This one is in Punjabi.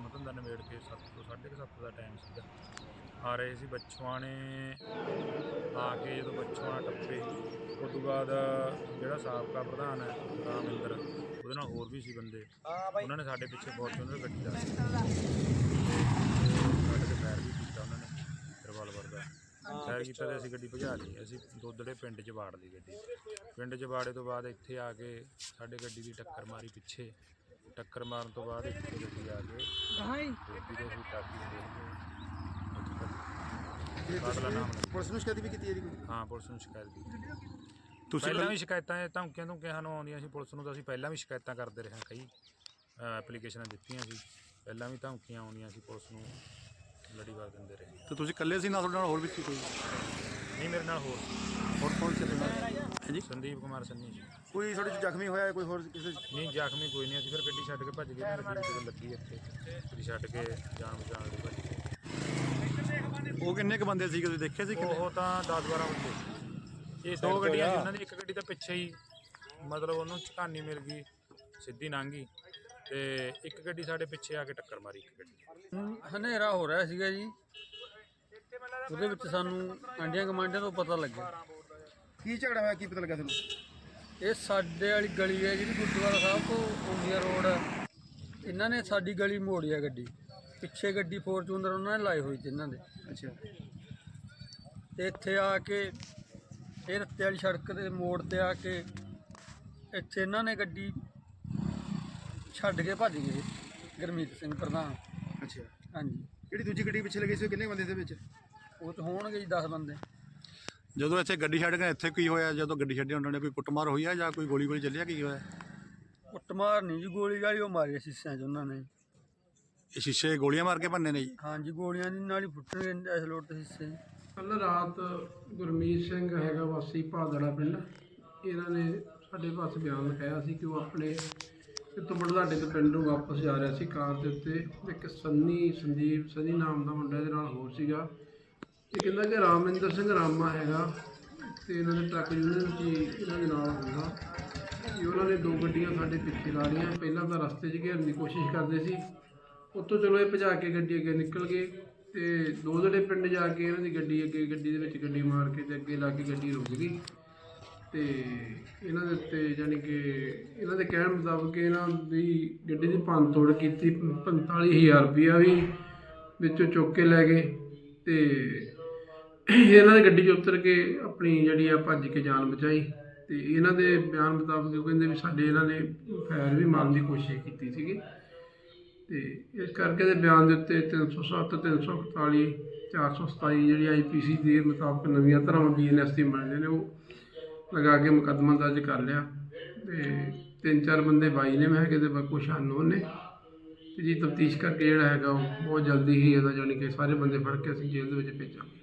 ਕੰਮ ਧੰਦਾ ਨਿਬੇੜ ਕੇ 7 ਤੋਂ 7:30 ਦਾ ਟਾਈਮ ਸੀਗਾ। ਆ ਰਹੇ ਸੀ ਬੱਚਵਾਣੇ ਆ ਕੇ ਜਦੋਂ ਬੱਚਵਾਣਾ ਟੱਪੇ ਉਸ ਤੋਂ ਬਾਅਦ ਜਿਹੜਾ ਸਾਬਕਾ ਪ੍ਰਧਾਨ ਹੈ, ਰਾਮਿੰਦਰ, ਉਹਦੇ ਨਾਲ ਹੋਰ ਵੀ ਸੀ ਬੰਦੇ। ਉਹਨਾਂ ਨੇ ਸਾਡੇ ਪਿੱਛੇ ਫੋਰਚੂਨਰ ਗੱਡੀ ਲਾ ਸਾਡੇ ਤੇ ਫਾਇਰ ਵੀ ਕੀਤਾ ਉਹਨਾਂ ਨੇ ਰਿਵਾਲਵਰ ਦਾ। ਫਾਇਰ ਕੀਤਾ ਤੇ ਅਸੀਂ ਗੱਡੀ ਭਜਾ ਲਈ। ਅਸੀਂ ਦੋਦੜੇ ਪਿੰਡ 'ਚ ਵਾੜ ਲਈ ਗੱਡੀ। ਪਿੰਡ 'ਚ ਵਾੜੇ ਤੋਂ ਬਾਅਦ ਇੱਥੇ ਆ ਕੇ ਸਾਡੇ ਗੱਡੀ ਦੀ ਟੱਕਰ ਮਾਰੀ ਪਿੱਛੇ। ਟੱਕਰ ਮਾਰਨ ਤੋਂ ਬਾਅਦ ਇੱਥੇ ਗੱਡੀ ਆ ਕੇ ਗੱਡੀ ਦੇ ਅਸੀਂ ਟਾਕੀ ਦੇ ਬਾਦਲਾ ਨਾਮ। ਪੁਲਿਸ ਨੂੰ ਸ਼ਿਕਾਇਤ ਵੀ ਕੀਤੀ ਹੈ ਜੀ ਕੋਈ? ਹਾਂ ਪੁਲਿਸ ਨੂੰ ਸ਼ਿਕਾਇਤ ਕੀਤੀ। ਤੁਸੀਂ ਪਹਿਲਾਂ ਵੀ ਸ਼ਿਕਾਇਤਾਂ ਇਹ ਧਮਕੀਆਂ ਧਮਕੀਆਂ ਸਾਨੂੰ ਆਉਂਦੀਆਂ ਸੀ ਪੁਲਿਸ ਨੂੰ ਤਾਂ ਅਸੀਂ ਪਹਿਲਾਂ ਵੀ ਸ਼ਿਕਾਇਤਾਂ ਕਰਦੇ ਰਹੇ ਹਾਂ ਕਈ ਐਪਲੀਕੇਸ਼ਨਾਂ ਦਿੱਤੀਆਂ ਸੀ। ਪਹਿਲਾਂ ਵੀ ਧਮਕੀਆਂ ਆਉਂਦੀਆਂ ਸੀ ਪੁਲਿਸ ਨੂੰ ਲੜੀਵਾਰ ਦਿੰਦੇ ਰਹੇ। ਤੇ ਤੁਸੀਂ ਇਕੱਲੇ ਸੀ ਨਾਲ ਤੁਹਾਡੇ ਨਾਲ ਹੋਰ ਵੀ ਸੀ ਕੋਈ? ਨਹੀਂ ਮੇਰੇ ਨਾਲ ਹੋਰ ਹੋਰ ਕੌਣ ਸੀ? ਹਾਂਜੀ ਸੰਦੀਪ ਕੁਮਾਰ ਸੰਨੀ ਜੀ। ਕੋਈ ਚ ਜ਼ਖਮੀ ਹੋਇਆ ਹੈ, ਕੋਈ ਹੋਰ ਕਿਸੇ ਨਹੀਂ ਜ਼ਖਮੀ ਕੋਈ ਨਹੀਂ ਅਸੀਂ ਫਿਰ ਗੱਡੀ ਛੱਡ ਕੇ ਭੱਜ ਗਏ ਮੇਰੀ ਗੱਡੀ ਜਦੋਂ ਲੱਗੀ ਇੱਥੇ। ਗੱਡੀ ਛੱਡ ਕੇ ਜਾਨ ਬਚਾਉਣ ਲਈ ਭੱਜ ਗਏ। ਉਹ ਕਿੰਨੇ ਕ ਬੰਦੇ ਸੀਗੇ ਤੁਸੀਂ ਦੇਖੇ ਸੀ ਕਿੰਨੇ ਉਹ ਤਾਂ 10 12 ਬੰਦੇ ਸੀ। ਇਹ ਦੋ ਗੱਡੀਆਂ ਸੀ ਉਹਨਾਂ ਦੀ ਇੱਕ ਗੱਡੀ ਤਾਂ ਪਿੱਛੇ ਹੀ ਮਤਲਬ ਉਹਨੂੰ ਝਕਾਨੀ ਮਿਲ ਗਈ ਸਿੱਧੀ ਲੰਘ ਗਈ ਤੇ ਇੱਕ ਗੱਡੀ ਸਾਡੇ ਪਿੱਛੇ ਆ ਕੇ ਟੱਕਰ ਮਾਰੀ ਇੱਕ ਗੱਡੀ। ਹੁਣ ਹਨੇਰਾ ਹੋ ਰਿਹਾ ਸੀਗਾ ਜੀ। ਉਹਦੇ ਵਿੱਚ ਸਾਨੂੰ ਆਂਡੀਆਂ ਕਮਾਂਡਾਂ ਤੋਂ ਪਤਾ ਲੱਗਿਆ। ਕੀ ਝਗੜਾ ਹੋਇਆ? ਕੀ ਪਤਾ ਲੱਗਾ ਤੁਹਾਨੂੰ? ਇਹ ਸਾਡੇ ਵਾਲੀ ਗਲੀ ਹੈ ਜਿਹੜੀ ਗੁਰਦੁਆਰਾ ਸਾਹਿਬ ਤੋਂ ਉਂਡੀਆ ਰੋਡ ਇਹਨਾਂ ਨੇ ਸਾਡੀ ਗਲੀ ਮੋੜੀ ਆ ਗੱਡੀ। ਪਿੱਛੇ ਗੱਡੀ ਫੋਰਚੂਨਰ ਉਹਨਾਂ ਨੇ ਲਾਈ ਹੋਈ ਸੀ ਇਹਨਾਂ ਦੇ। ਅੱਛਾ। ਤੇ ਇੱਥੇ ਆ ਕੇ ਇਹ ਰੱਤੇ ਵਾਲੀ ਸੜਕ ਦੇ ਮੋੜ ਤੇ ਆ ਕੇ ਇੱਥੇ ਇਹਨਾਂ ਨੇ ਗੱਡੀ ਛੱਡ ਕੇ ਭੱਜ ਗਏ ਗੁਰਮੀਤ ਸਿੰਘ ਪ੍ਰਧਾਨ। ਅੱਛਾ। ਹਾਂਜੀ। ਜਿਹੜੀ ਦੂਜੀ ਗੱਡੀ ਪਿੱਛੇ ਲੱਗੀ ਸੀ? ਉਹ ਕਿੰਨੇ ਬੰਦੇ ਸੀ ਵਿੱਚ? ਉਹ ਤਾਂ ਹੋਣਗੇ ਜੀ 10 ਬੰਦੇ। ਜਦੋਂ ਇੱਥੇ ਗੱਡੀ ਛੱਡ ਗਏ ਇੱਥੇ ਕੀ ਹੋਇਆ? ਜਦੋਂ ਗੱਡੀ ਛੱਡੀ ਉਹਨਾਂ ਨੇ ਕੋਈ ਕੁੱਟਮਾਰ ਹੋਈ ਆ ਜਾਂ ਕੋਈ ਗੋਲੀ ਗੋਲੀ ਚੱਲਿਆ ਕੀ ਹੋਇਆ? ਕੁੱਟਮਾਰ ਨਹੀਂ ਜੀ ਗੋਲੀ ਗਾਲੀ ਉਹ ਮਾਰੀ ਸ਼ੀਸ਼ਿਆਂ 'ਚ ਉਹਨਾਂ ਨੇ। ਇਹ ਸ਼ੀਸ਼ੇ ਗੋਲੀਆਂ ਮਾਰ ਕੇ ਭੰਨੇ ਨੇ ਜੀ? ਹਾਂਜੀ ਗੋਲੀਆਂ ਦੀ ਨਾਲ ਹੀ ਫੁੱਟਣਗੇ ਇਸ ਲੋਟ ਹਿੱਸੇ ਕੱਲ ਰਾਤ ਗੁਰਮੀਤ ਸਿੰਘ ਹੈਗਾ ਵਾਸੀ ਭਾਦੜਾ ਪਿੰਡ। ਇਹਨਾਂ ਨੇ ਸਾਡੇ ਪਾਸ ਬਿਆਨ ਲਿਖਾਇਆ ਸੀ ਕਿ ਉਹ ਆਪਣੇ ਇੱਥੋਂ ਬੜਲਾਡੇ ਤੋਂ ਪਿੰਡ ਨੂੰ ਵਾਪਸ ਜਾ ਰਿਹਾ ਸੀ। ਕਾਰ ਦੇ ਉੱਤੇ ਇੱਕ ਸੰਨੀ ਸੰਦੀਪ ਸੰਨੀ ਨਾਮ ਦਾ ਮੁੰਡਾ ਇਹਦੇ ਨਾਲ ਹੋਰ ਸੀਗਾ। ਇਹ ਕਹਿੰਦਾ ਕਿ ਰਾਮਿੰਦਰ ਸਿੰਘ ਰਾਮਾ ਹੈਗਾ ਤੇ ਇਹਨਾਂ ਦੇ ਟਰੱਕ ਯੂਨੀਅਨ 'ਚ ਇਹਨਾਂ ਦੇ ਨਾਲ ਹੁੰਦਾ। ਕਿ ਉਹਨਾਂ ਨੇ ਦੋ ਗੱਡੀਆਂ ਸਾਡੇ ਪਿੱਛੇ ਲਾ ਲਈਆਂ। ਪਹਿਲਾਂ ਤਾਂ ਰਸਤੇ 'ਚ ਘੇਰਨ ਦੀ ਕੋਸ਼ਿਸ਼ ਕਰਦੇ ਸੀ। ਉੱਥੋਂ ਚਲੋ ਇਹ ਭਜਾ ਕੇ ਗੱਡੀ ਅੱਗੇ ਨਿਕਲ ਗਏ ਤੇ ਦੋ ਜਿਹੜੇ ਪਿੰਡ ਜਾ ਕੇ ਇਹਨਾਂ ਦੀ ਗੱਡੀ ਅੱਗੇ, ਗੱਡੀ ਦੇ ਵਿੱਚ ਗੱਡੀ ਮਾਰ ਕੇ ਤੇ ਅੱਗੇ ਲਾ ਕੇ ਗੱਡੀ ਰੁਕ ਗਈ। ਤੇ ਇਹਨਾਂ ਦੇ ਉੱਤੇ ਯਾਨੀ ਕਿ ਇਹਨਾਂ ਦੇ ਕਹਿਣ ਮੁਤਾਬਕ ਇਹਨਾਂ ਦੀ ਗੱਡੀ ਦੀ ਭੰਨ ਤੋੜ ਕੀਤੀ 45000 ਰੁਪਇਆ ਵੀ ਵਿੱਚੋਂ ਚੁੱਕ ਕੇ ਲੈ ਗਏ। ਤੇ ਇਹਨਾਂ ਨੇ ਗੱਡੀ 'ਚ ਉਤਰ ਕੇ ਆਪਣੀ ਜਿਹੜੀ ਆ ਭੱਜ ਕੇ ਜਾਨ ਬਚਾਈ ਤੇ ਇਹਨਾਂ ਦੇ ਬਿਆਨ ਮੁਤਾਬਕ ਉਹ ਕਹਿੰਦੇ ਵੀ ਸਾਡੇ ਇਹਨਾਂ ਨੇ ਫੈਰ ਵੀ ਮਾਰਨ ਦੀ ਕੋਸ਼ਿਸ਼ ਕੀਤੀ ਸੀਗੀ ਤੇ ਇਸ ਕਰਕੇ ਦੇ ਬਿਆਨ ਦੇ ਉੱਤੇ 307 341 427 ਜਿਹੜੀ ਆਈਪੀਸੀ ਦੇ ਮੁਤਾਬਕ ਨਵੀਆਂ ਧਾਰਾਵਾਂ ਬੀਐਨਐਸ ਦੀ ਬਣਦੇ ਨੇ, ਉਹ ਲਗਾ ਕੇ ਮੁਕੱਦਮਾ ਦਰਜ ਕਰ ਲਿਆ ਤੇ ਤਿੰਨ ਚਾਰ ਬੰਦੇ ਬਾਈ ਨੇ, ਮੈਂ ਹੈਗੇ ਤੇ ਬਾਕੀ ਕੁਛ ਅਨਨੋਨ ਨੇ ਤੇ ਜੀ ਤਫਤੀਸ਼ ਕਰਕੇ ਜਿਹੜਾ ਹੈਗਾ ਉਹ ਬਹੁਤ ਜਲਦੀ ਹੀ ਇਹਦਾ ਜਾਣੀ ਕਿ ਸਾਰੇ ਬੰਦੇ ਫੜ ਕੇ ਅਸੀਂ ਜੇਲ੍ਹ ਦੇ ਵਿੱਚ ਭੇਜਾਂਗੇ।